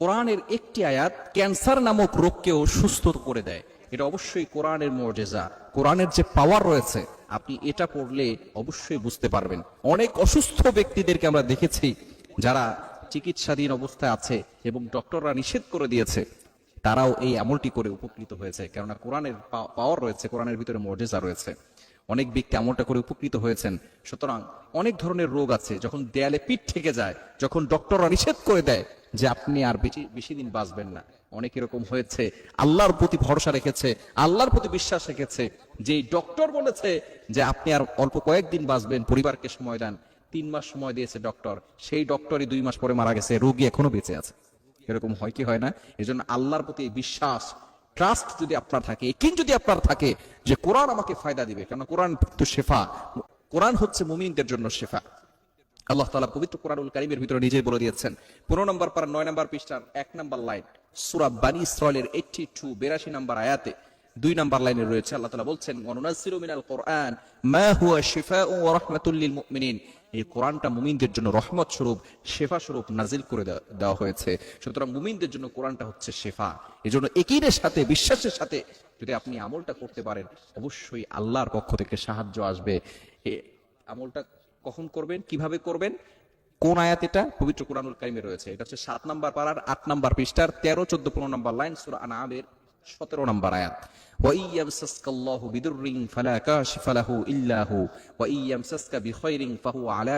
কোরআনের একটি আয়াত ক্যান্সার নামক রোগকেও সুস্থ করে দেয়। এটা অবশ্যই কোরআনের মর্যাদা। কোরআনের যে পাওয়ার রয়েছে, আপনি এটা পড়লে অবশ্যই বুঝতে পারবেন। অনেক অসুস্থ ব্যক্তিদেরকে আমরা দেখেছি যারা চিকিৎসাধীন অবস্থায় আছে এবং ডক্টররা নিষেধ করে দিয়েছে। তারাও এই আমলটি করে উপকৃত হয়েছে। কেননা কোরআনের পাওয়ার রয়েছে, কোরআনের ভিতরে মর্যাদা রয়েছে। অনেক ব্যক্তি আমলটা করে উপকৃত হয়েছেন। সুতরাং অনেক ধরনের রোগ আছে। যখন দেয়ালে পিঠ থেকে যায়, যখন ডক্টররা নিষেধ করে দেয় যে আপনি আর বেশি বেশি দিন বাঁচবেন না। অনেক এরকম হয়েছে। আল্লাহর প্রতি ভরসা রেখেছে, আল্লাহর প্রতি বিশ্বাস রেখেছে। যে ডক্টর বলেছে যে আপনি আর অল্প কয়েকদিন বাঁচবেন, পরিবারকে সময় দেন, তিন মাস সময় দিয়েছে ডক্টর। সেই ডক্টরই দুই মাস পরে মারা গেছে, রোগী এখনও বেঁচে আছে। এরকম হয় কি হয় না? এজন্য আল্লাহর প্রতি বিশ্বাস ট্রাস্ট যদি আপনার থাকে একিন যদি আপনার থাকে, যে কোরআন আমাকে ফায়দা দিবে। কেন কোরআন তো শেফা। কোরআন হচ্ছে মুমিনদের জন্য শেফা। আল্লাহ তালা পবিত্র কোরআনুল কারীমের ভিতরে নিজেই বলে দিয়েছেন। পনেরো নম্বর পারা, নয় নম্বর পৃষ্ঠার, এক নম্বর লাইন। সূরা বানি ইসরাইলের 82 82 নম্বর আয়াতে দুই নম্বর লাইনে রয়েছে, আল্লাহ তাআলা বলছেন ওয়ানুনাজ্জিলু মিনাল কোরআন মা হুয়া রাহমাতুল লিল মুমিনিন। এই কোরআনটা মুমিনদের জন্য রহমত স্বরূপ, শেফা স্বরূপ নাজিল করে দেওয়া- হয়েছে। সুতরাং মুমিনদের জন্য কোরআনটা হচ্ছে শেফা। এই জন্য একিনের সাথে, বিশ্বাসের সাথে যদি আপনি আমলটা করতে পারেন, অবশ্যই আল্লাহর পক্ষ থেকে সাহায্য আসবে। আমলটা কখন করবেন কীভাবে করবেন? কোন আয়াত এটা? পবিত্র কোরআনুল কাইমে রয়েছে। এটা হচ্ছে সাত নম্বর পাড়ার আট নম্বর পৃষ্ঠার তেরো চোদ্দ পনেরো নাম্বার লাইন সুরা সতেরো নম্বর আয়াত। ফালা ইল্লাহু আলা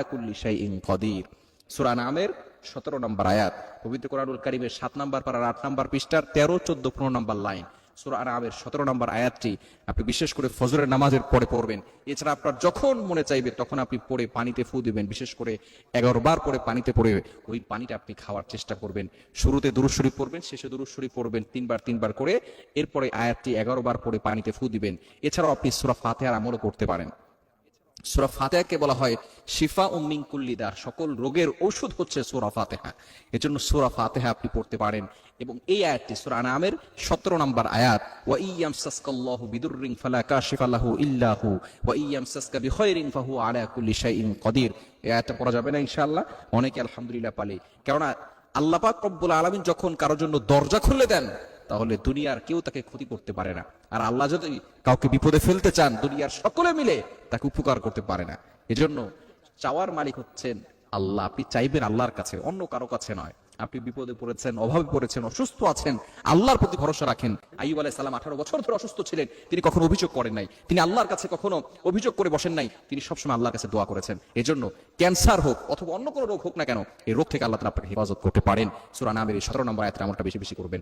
সতেরো নম্বর আয়াত। পবিত্র কোরআনুল কারিমের সাত নম্বর পাড়ার আট নম্বর পৃষ্ঠার তেরো চোদ্দ পনেরো নম্বর লাইন। সূরা আনামের সতেরো নম্বর আয়াতটি আপনি বিশেষ করে ফজরের নামাজের পরে পড়বেন। এছাড়া আপনার যখন মনে চাইবে তখন আপনি পড়ে পানিতে ফু দিবেন, বিশেষ করে এগারো বার পরে পানিতে পড়ে ওই পানিটা আপনি খাওয়ার চেষ্টা করবেন। শুরুতে দুরুশ্বরী পড়বেন, শেষে দুরুশ্বরী পড়বেন, তিনবার তিনবার করে এরপরে আয়াতটি এগারো বার পরে পানিতে ফু দিবেন। এছাড়াও আপনি সুরা ফাতেহার আমলও করতে পারেন। সুরা ফাতেহাকে বলা হয় শিফা উম্মিং কুল্লিদার সকল রোগের ঔষধ হচ্ছে সুরা ফাতেহা। এজন্য সুরা ফাতেহা আপনি পড়তে পারেন এবং এই আয়াতটি সুরা নামের সতেরো নম্বর আয়াত, ওয়া ইয়াম সাসকাল্লাহু বিদুররিং ফালা কাশিফা লাহু ইল্লাহু ওয়া ইয়াম সাসকা বিখাইরিন ফাহু আলা কুল্লি শাইইন কদির। এই আয়াতটা পড়া যাবে না ইনশাআল্লাহ, অনেকে আলহামদুলিল্লাহ পালে। কেননা আল্লাহ পাক রব্বুল আলামিন যখন কারোর জন্য দরজা খুলে দেন তাহলে দুনিয়ার কেউ তাকে ক্ষতি করতে পারে না। আর আল্লাহ যদি কাউকে বিপদে ফেলতে চান, দুনিয়ার সকলে মিলে তাকে উপকার করতে পারে না। এজন্য চাওয়ার মালিক হচ্ছেন আল্লাহ। আপনি চাইবেন আল্লাহর কাছে, অন্য কারও কাছে নয়। আপনি বিপদে পড়েছেন, অভাবে পড়েছেন, অসুস্থ আছেন, আল্লাহর প্রতি ভরসা রাখেন। আইব আলাইহিস সালাম আঠারো বছর ধরে অসুস্থ ছিলেন। তিনি কখনো অভিযোগ করেন নাই। তিনি আল্লাহর কাছে কখনো অভিযোগ করে বসেন নাই। তিনি সবসময় আল্লাহর কাছে দোয়া করেছেন। এজন্য ক্যান্সার হোক অথবা অন্য কোনো রোগ হোক না কেন, এই রোগ থেকে আল্লাহ তাআলা আপনাকে হেফাজত করতে পারেন। সূরা নামের এই 17 নম্বর আয়াতের আমলটা বেশি বেশি করবেন।